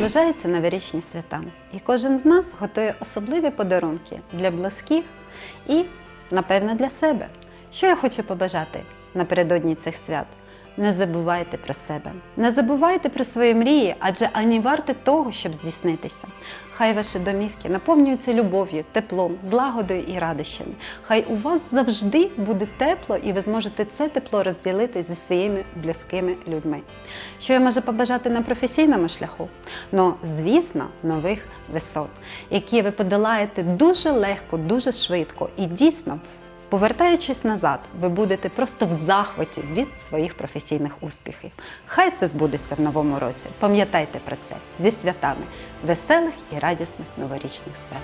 Наближаються новорічні свята, і кожен з нас готує особливі подарунки для близьких і, напевно, для себе. Що я хочу побажати напередодні цих свят? Не забувайте про себе, не забувайте про свої мрії, адже ані варте того, щоб здійснитися. Хай ваші домівки наповнюються любов'ю, теплом, злагодою і радощами. Хай у вас завжди буде тепло, і ви зможете це тепло розділити зі своїми близькими людьми. Що я можу побажати на професійному шляху? Ну, звісно, нових висот, які ви подолаєте дуже легко, дуже швидко і дійсно. Повертаючись назад, ви будете просто в захваті від своїх професійних успіхів. Хай це збудеться в новому році. Пам'ятайте про це зі святами, веселих і радісних новорічних свят.